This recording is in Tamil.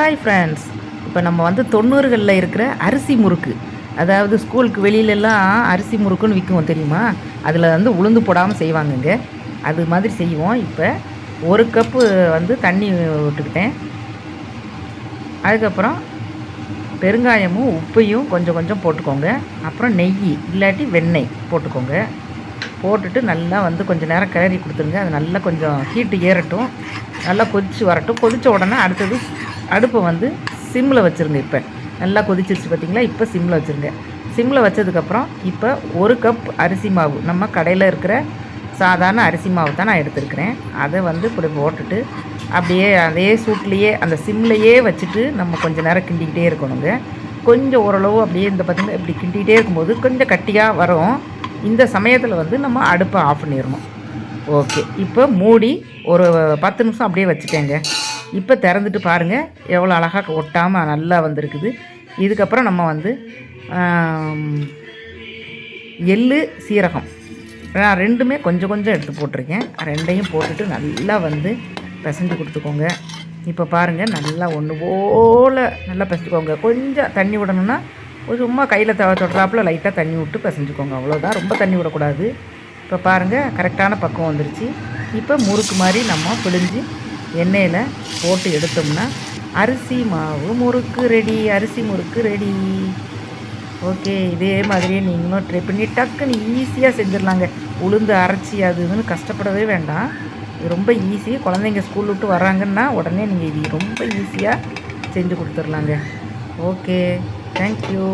ஹாய் ஃப்ரெண்ட்ஸ் இப்போ நம்ம வந்து தொண்ணூறுகளில் இருக்கிற அரிசி முறுக்கு. அதாவது ஸ்கூலுக்கு வெளியிலலாம் அரிசி முறுக்குன்னு விற்கும் தெரியுமா? அதில் வந்து உளுந்து போடாமல் செய்வாங்கங்க. அது மாதிரி செய்வோம். இப்போ ஒரு கப்பு வந்து தண்ணி விட்டுக்கிட்டேன். அதுக்கப்புறம் பெருங்காயமும் உப்பையும் கொஞ்சம் கொஞ்சம் போட்டுக்கோங்க. அப்புறம் நெய் இல்லாட்டி வெண்ணெய் போட்டுக்கோங்க. போட்டுட்டு நல்லா வந்து கொஞ்சம் நேரம் கிளறி கொடுத்துருங்க. அது நல்லா கொஞ்சம் ஹீட்டு ஏறட்டும். நல்லா கொதித்து வரட்டும். கொதித்த உடனே அடுத்தது அடுப்பை வந்து சிம்மில் வச்சுருங்க இப்போ. நல்லா கொதிச்சிருச்சு பார்த்தீங்களா இப்போ சிம்மில் வச்சுருங்க. சிம்மில் வச்சதுக்கப்புறம் இப்போ ஒரு கப் அரிசி மாவு. நம்ம கடையில் இருக்கிற சாதாரண அரிசி மாவு தான் நான் எடுத்துருக்கிறேன். அதை வந்து இப்படி போட்டுட்டு அப்படியே அதே சூட்லேயே அந்த சிம்லையே வச்சுட்டு நம்ம கொஞ்சம் நேரம் கிண்டிக்கிட்டே இருக்கணுங்க. கொஞ்சம் ஓரளவு அப்படியே இந்த பார்த்திங்கன்னா இப்படி கிண்டிகிட்டே இருக்கும்போது கொஞ்சம் கட்டியாக வரும். இந்த சமயத்தில் வந்து நம்ம அடுப்பை ஆஃப் பண்ணிடணும். ஓகே. இப்போ மூடி ஒரு பத்து நிமிஷம் அப்படியே வச்சுட்டேங்க. இப்போ திறந்துட்டு பாருங்கள் எவ்வளோ அழகாக ஒட்டாமல் நல்லா வந்திருக்குது. இதுக்கப்புறம் நம்ம வந்து எள்ளு சீரகம். நான் ரெண்டுமே கொஞ்சம் கொஞ்சம் எடுத்து போட்டிருக்கேன். ரெண்டையும் போட்டுட்டு நல்லா வந்து பிசைஞ்சு கொடுத்துக்கோங்க. இப்போ பாருங்கள் நல்லா ஒன்று போல் நல்லா பிசைஞ்சுக்கோங்க. கொஞ்சம் தண்ணி விடணும்னா ஒரு சும்மா கையில் த தொடுறாப்புல லைட்டாக தண்ணி விட்டு பிசைஞ்சுக்கோங்க. அவ்வளோதான் ரொம்ப தண்ணி விடக்கூடாது. இப்போ பாருங்கள் கரெக்டான பக்கம் வந்துருச்சு. இப்போ முறுக்கு மாதிரி நம்ம பிழிஞ்சு எண்ணெயில் போட்டு எடுத்தோம்னா அரிசி மாவு முறுக்கு ரெடி அரிசி முறுக்கு ரெடி ஓகே இதே மாதிரியே நீங்களும் ட்ரை பண்ணி டக்குன்னு ஈஸியாக செஞ்சிடலாங்க. உளுந்து அரைச்சி அது இதுன்னு கஷ்டப்படவே வேண்டாம். இது ரொம்ப ஈஸி குழந்தைங்க ஸ்கூல் விட்டு வராங்கன்னா உடனே நீங்கள் இது ரொம்ப ஈஸியாக செஞ்சு கொடுத்துர்லாங்க ஓகே தேங்க்யூ